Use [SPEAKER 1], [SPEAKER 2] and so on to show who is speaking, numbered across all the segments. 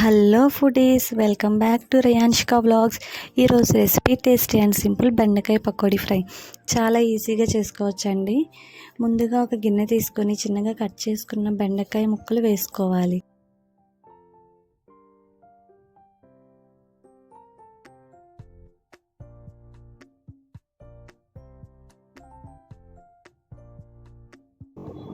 [SPEAKER 1] Hello foodies welcome back to Rianshika vlogs ఈరోజు recipe tasty and simple బెండకాయ pakodi fry. చాలా ఈజీగా చేసుకోవచ్చండి. ముందుగా ఒక గిన్నె తీసుకొని చిన్నగా కట్ చేసుకున్న బెండకాయ ముక్కలు వేసుకోవాలి.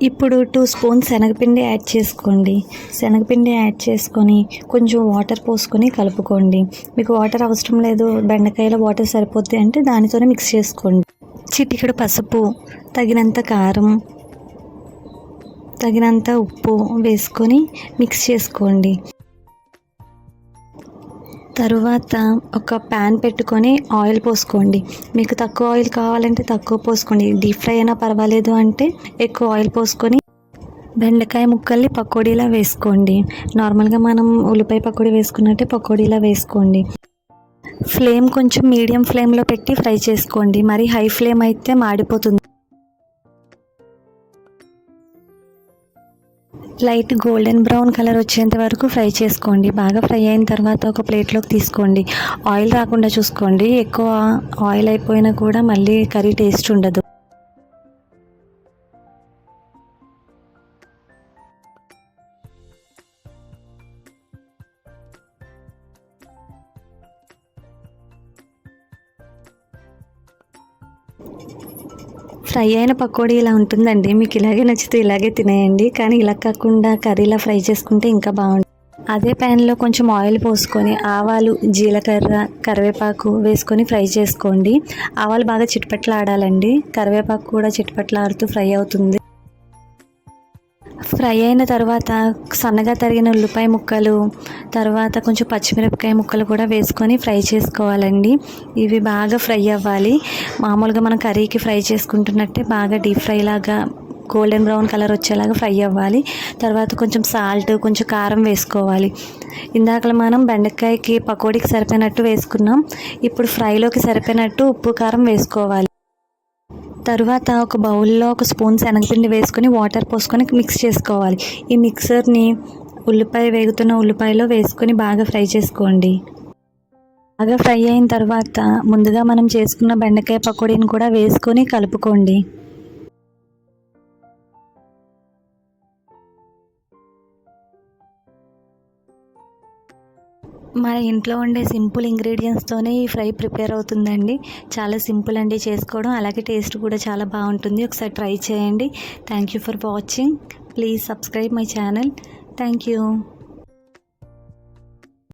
[SPEAKER 1] ఇప్పుడు టూ స్పూన్స్ శనగపిండి యాడ్ చేసుకోండి. శనగపిండి యాడ్ చేసుకొని కొంచెం వాటర్ పోసుకొని కలుపుకోండి. మీకు వాటర్ అవసరం లేదు. బెండకాయలో వాటర్ సరిపోద్ది అంటే దానితోనే మిక్స్ చేసుకోండి. చిటికెడు పసుపు తగినంత కారం తగినంత ఉప్పు వేసుకొని మిక్స్ చేసుకోండి. తరువాత ఒక ప్యాన్ పెట్టుకొని ఆయిల్ పోసుకోండి. మీకు తక్కువ ఆయిల్ కావాలంటే తక్కువ పోసుకోండి. డీప్ ఫ్రై అయినా పర్వాలేదు అంటే ఎక్కువ ఆయిల్ పోసుకొని బెండకాయ ముక్కల్ని పకోడీలా వేసుకోండి. నార్మల్గా మనం ఉల్లిపాయ పకోడీ వేసుకున్నట్టే పకోడీలా వేసుకోండి. ఫ్లేమ్ కొంచెం మీడియం ఫ్లేమ్లో పెట్టి ఫ్రై చేసుకోండి. మరి హై ఫ్లేమ్ అయితే మాడిపోతుంది. లైట్ గోల్డెన్ బ్రౌన్ కలర్ వచ్చేంత వరకు ఫ్రై చేసుకోండి. బాగా ఫ్రై అయిన తర్వాత ఒక ప్లేట్లోకి తీసుకోండి. ఆయిల్ రాకుండా చూసుకోండి. ఎక్కువ ఆయిల్ అయిపోయినా కూడా మళ్ళీ కర్రీ టేస్ట్ ఉండదు. ఫ్రై అయిన పకోడీ ఇలా ఉంటుందండి. మీకు ఇలాగే నచ్చితే ఇలాగే తినేయండి. కానీ ఇలా కాకుండా కర్రీలా ఫ్రై చేసుకుంటే ఇంకా బాగుంటుంది. అదే ప్యాన్లో కొంచెం ఆయిల్ పోసుకొని ఆవాలు జీలకర్ర కరివేపాకు వేసుకొని ఫ్రై చేసుకోండి. ఆవాలు బాగా చిట్పట్లాడాలండి. కరివేపాకు కూడా చిట్పట్లాడుతూ ఫ్రై అవుతుంది. ఫ్రై అయిన తర్వాత సన్నగా తరిగిన ఉల్లిపాయ ముక్కలు తర్వాత కొంచెం పచ్చిమిరపకాయ ముక్కలు కూడా వేసుకొని ఫ్రై చేసుకోవాలండి. ఇవి బాగా ఫ్రై అవ్వాలి. మామూలుగా మనం కర్రీకి ఫ్రై చేసుకుంటున్నట్టే బాగా డీప్ ఫ్రై లాగా గోల్డెన్ బ్రౌన్ కలర్ వచ్చేలాగా ఫ్రై అవ్వాలి. తర్వాత కొంచెం సాల్ట్ కొంచెం కారం వేసుకోవాలి. ఇందాక మనం బెండకాయకి పకోడీకి సరిపోయినట్టు వేసుకున్నాం. ఇప్పుడు ఫ్రైలోకి సరిపోయినట్టు ఉప్పు కారం వేసుకోవాలి. తరువాత ఒక బౌల్లో ఒక స్పూన్ శనగపిండి వేసుకొని వాటర్ పోసుకొని మిక్స్ చేసుకోవాలి. ఈ మిక్సర్ని ఉల్లిపాయ వేగుతున్న ఉల్లిపాయలో వేసుకొని బాగా ఫ్రై చేసుకోండి. బాగా ఫ్రై అయిన తర్వాత ముందుగా మనం చేసుకున్న బెండకాయ పకోడీని కూడా వేసుకొని కలుపుకోండి. మన ఇంట్లో ఉండే సింపుల్ ఇంగ్రీడియంట్స్తోనే ఈ ఫ్రై ప్రిపేర్ అవుతుందండి. చాలా సింపుల్ అండి చేసుకోవడం. అలాగే టేస్ట్ కూడా చాలా బాగుంటుంది. ఒకసారి ట్రై చేయండి. Thank you for watching please subscribe my channel thank you